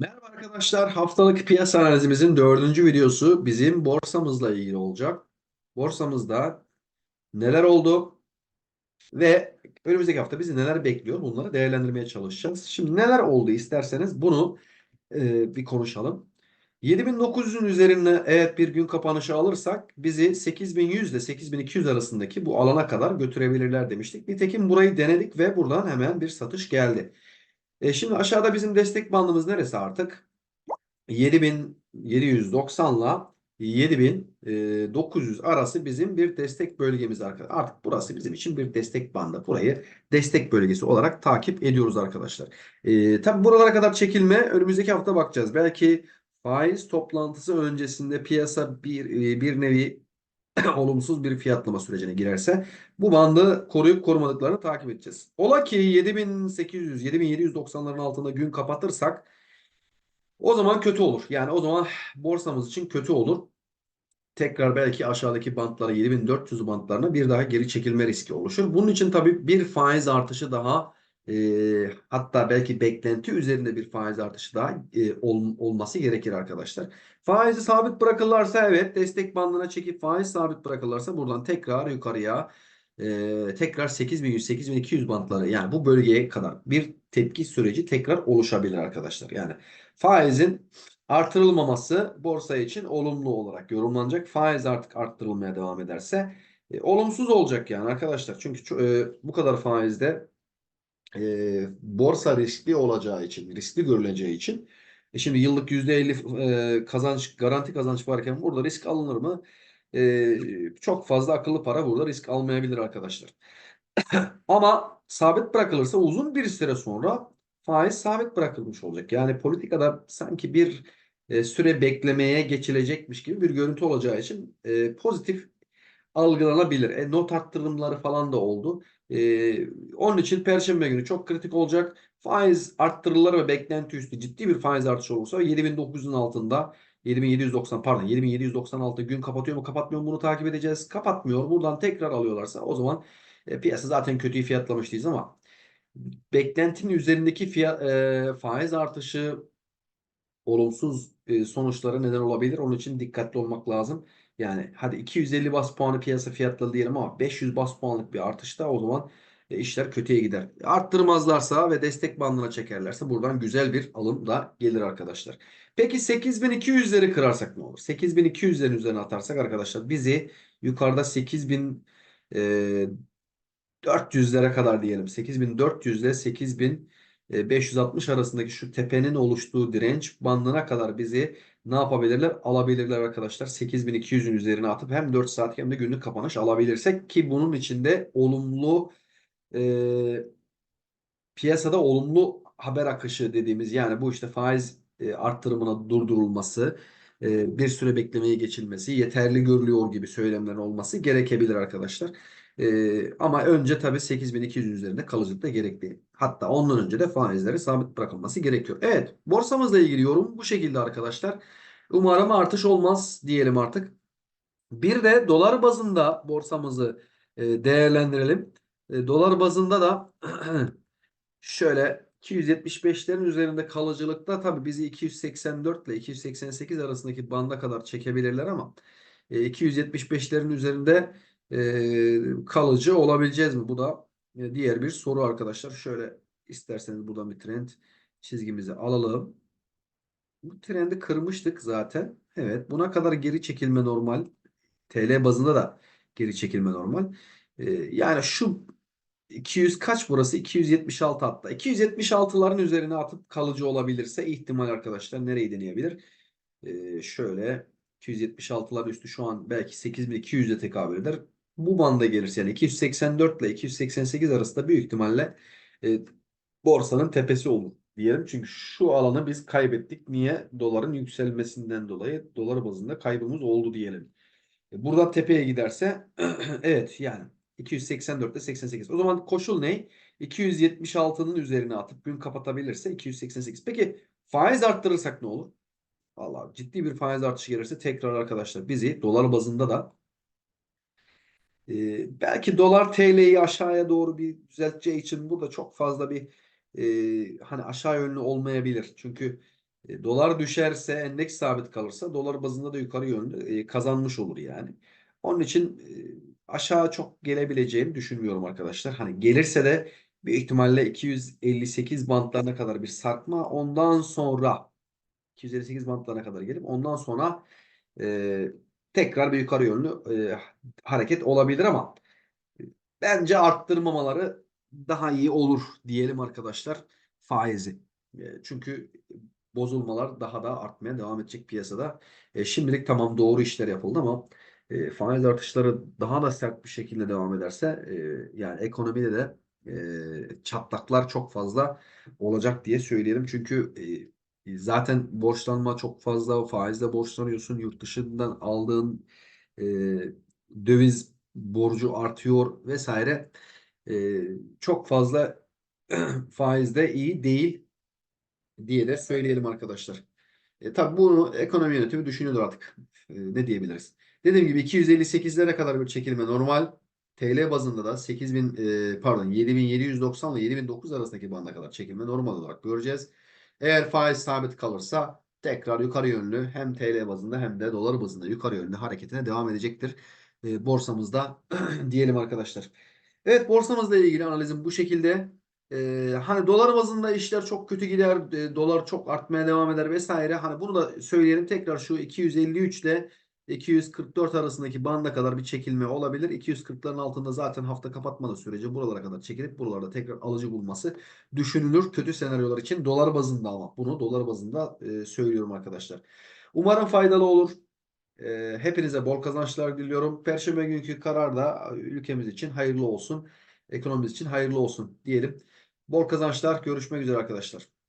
Merhaba arkadaşlar. Haftalık piyasa analizimizin dördüncü videosu bizim borsamızla ilgili olacak. Borsamızda neler oldu ve önümüzdeki hafta bizi neler bekliyor bunları değerlendirmeye çalışacağız. Şimdi neler oldu isterseniz bunu e, bir konuşalım. 7900'ün üzerine evet bir gün kapanışı alırsak bizi 8100 ile 8200 arasındaki bu alana kadar götürebilirler demiştik. Nitekim burayı denedik ve buradan hemen bir satış geldi. E şimdi aşağıda bizim destek bandımız neresi artık? 7790 ile 7900 arası bizim bir destek bölgemiz arkadaşlar. Artık burası bizim için bir destek bandı. Burayı destek bölgesi olarak takip ediyoruz arkadaşlar. E, tabii buralara kadar çekilme önümüzdeki hafta bakacağız. Belki faiz toplantısı öncesinde piyasa bir, e, bir nevi olumsuz bir fiyatlama sürecine girerse bu bandı koruyup korumadıklarını takip edeceğiz. Ola ki 7800 7790'ların altında gün kapatırsak o zaman kötü olur. Yani o zaman borsamız için kötü olur. Tekrar belki aşağıdaki bantlara 7400 bantlarına bir daha geri çekilme riski oluşur. Bunun için tabii bir faiz artışı daha e, hatta belki beklenti üzerinde bir faiz artışı daha e, ol, olması gerekir arkadaşlar. Faizi sabit bırakırlarsa evet destek bandına çekip faiz sabit bırakırlarsa buradan tekrar yukarıya e, tekrar 8100 8200 bantları yani bu bölgeye kadar bir tepki süreci tekrar oluşabilir arkadaşlar. Yani faizin artırılmaması borsa için olumlu olarak yorumlanacak. Faiz artık arttırılmaya devam ederse e, olumsuz olacak yani arkadaşlar. Çünkü e, bu kadar faizde e, borsa riskli olacağı için, riskli görüleceği için e şimdi yıllık %50 e, kazanç, garanti kazanç varken burada risk alınır mı? E, çok fazla akıllı para burada risk almayabilir arkadaşlar. Ama sabit bırakılırsa uzun bir süre sonra faiz sabit bırakılmış olacak. Yani politikada sanki bir e, süre beklemeye geçilecekmiş gibi bir görüntü olacağı için e, pozitif algılanabilir. E, not arttırımları falan da oldu. E, onun için Perşembe günü çok kritik olacak. Faiz arttırılır ve beklenti üstü ciddi bir faiz artışı olursa 7900'ün altında 7790 pardon 7796 gün kapatıyor mu kapatmıyor mu bunu takip edeceğiz. Kapatmıyor. Buradan tekrar alıyorlarsa o zaman e, piyasa zaten kötüyü fiyatlamıştıyız ama beklentinin üzerindeki fiyat, e, faiz artışı olumsuz e, sonuçlara neden olabilir. Onun için dikkatli olmak lazım. Yani hadi 250 bas puanı piyasa fiyatladı diyelim ama 500 bas puanlık bir artışta o zaman e, işler kötüye gider. Arttırmazlarsa ve destek bandına çekerlerse buradan güzel bir alım da gelir arkadaşlar. Peki 8200'leri kırarsak ne olur? 8200'lerin üzerine atarsak arkadaşlar bizi yukarıda 8000 e, 400'lere kadar diyelim. 8400 ile 8560 arasındaki şu tepenin oluştuğu direnç bandına kadar bizi ne yapabilirler? Alabilirler arkadaşlar. 8200'ün üzerine atıp hem 4 saat hem de günlük kapanış alabilirsek ki bunun içinde olumlu e, piyasada olumlu haber akışı dediğimiz yani bu işte faiz e, arttırımına durdurulması, e, bir süre beklemeye geçilmesi, yeterli görülüyor gibi söylemlerin olması gerekebilir arkadaşlar. E, ama önce tabii 8200 üzerinde kalıcılık da gerekli. Hatta ondan önce de faizleri sabit bırakılması gerekiyor. Evet, borsamızla ilgili yorum bu şekilde arkadaşlar. Umarım artış olmaz diyelim artık. Bir de dolar bazında borsamızı e, değerlendirelim. E, dolar bazında da şöyle 275'lerin üzerinde kalıcılıkta tabii bizi 284 ile 288 arasındaki banda kadar çekebilirler ama e, 275'lerin üzerinde e, kalıcı olabileceğiz mi? Bu da e, diğer bir soru arkadaşlar. Şöyle isterseniz buradan bir trend çizgimizi alalım. Bu trendi kırmıştık zaten. Evet buna kadar geri çekilme normal. TL bazında da geri çekilme normal. E, yani şu 200 kaç burası? 276 hatta. 276'ların üzerine atıp kalıcı olabilirse ihtimal arkadaşlar nereyi deneyebilir? Ee, şöyle 276'lar üstü şu an belki 8200'e tekabül eder. Bu banda gelirse yani 284 ile 288 arasında büyük ihtimalle e, borsanın tepesi olur diyelim. Çünkü şu alanı biz kaybettik. Niye? Doların yükselmesinden dolayı dolar bazında kaybımız oldu diyelim. E, Buradan tepeye giderse evet yani 284 ile 88. O zaman koşul ne? 276'nın üzerine atıp gün kapatabilirse 288. Peki faiz arttırırsak ne olur? Vallahi ciddi bir faiz artışı gelirse tekrar arkadaşlar bizi dolar bazında da e, belki dolar TL'yi aşağıya doğru bir düzelteceği için burada çok fazla bir e, hani aşağı yönlü olmayabilir. Çünkü E, dolar düşerse, endeks sabit kalırsa dolar bazında da yukarı yönlü e, kazanmış olur yani. Onun için e, aşağı çok gelebileceğini düşünmüyorum arkadaşlar. Hani gelirse de bir ihtimalle 258 bantlarına kadar bir sarkma. Ondan sonra 258 bantlarına kadar gelip ondan sonra e, tekrar bir yukarı yönlü e, hareket olabilir ama e, bence arttırmamaları daha iyi olur diyelim arkadaşlar faizi. E, çünkü bozulmalar daha da artmaya devam edecek piyasada. E, şimdilik tamam doğru işler yapıldı ama e, faiz artışları daha da sert bir şekilde devam ederse e, yani ekonomide de e, çatlaklar çok fazla olacak diye söyleyelim. Çünkü e, zaten borçlanma çok fazla faizle borçlanıyorsun. Yurt dışından aldığın e, döviz borcu artıyor vesaire. E, çok fazla faizde iyi değil diye de söyleyelim arkadaşlar. E, tabii bunu ekonomi yönetimi düşünüyordur artık. E, ne diyebiliriz? Dediğim gibi 258'lere kadar bir çekilme normal. TL bazında da 8000 e, pardon 7790 ile 7009 arasındaki banda kadar çekilme normal olarak göreceğiz. Eğer faiz sabit kalırsa tekrar yukarı yönlü hem TL bazında hem de dolar bazında yukarı yönlü hareketine devam edecektir. E, borsamızda diyelim arkadaşlar. Evet borsamızla ilgili analizim bu şekilde. Ee, hani dolar bazında işler çok kötü gider, e, dolar çok artmaya devam eder vesaire. Hani bunu da söyleyelim tekrar şu 253 ile 244 arasındaki banda kadar bir çekilme olabilir. 240'ların altında zaten hafta kapatmadığı sürece buralara kadar çekilip buralarda tekrar alıcı bulması düşünülür kötü senaryolar için dolar bazında ama bunu dolar bazında e, söylüyorum arkadaşlar. Umarım faydalı olur. E, hepinize bol kazançlar diliyorum. Perşembe günkü karar da ülkemiz için hayırlı olsun. Ekonomimiz için hayırlı olsun diyelim. Bol kazançlar. Görüşmek üzere arkadaşlar.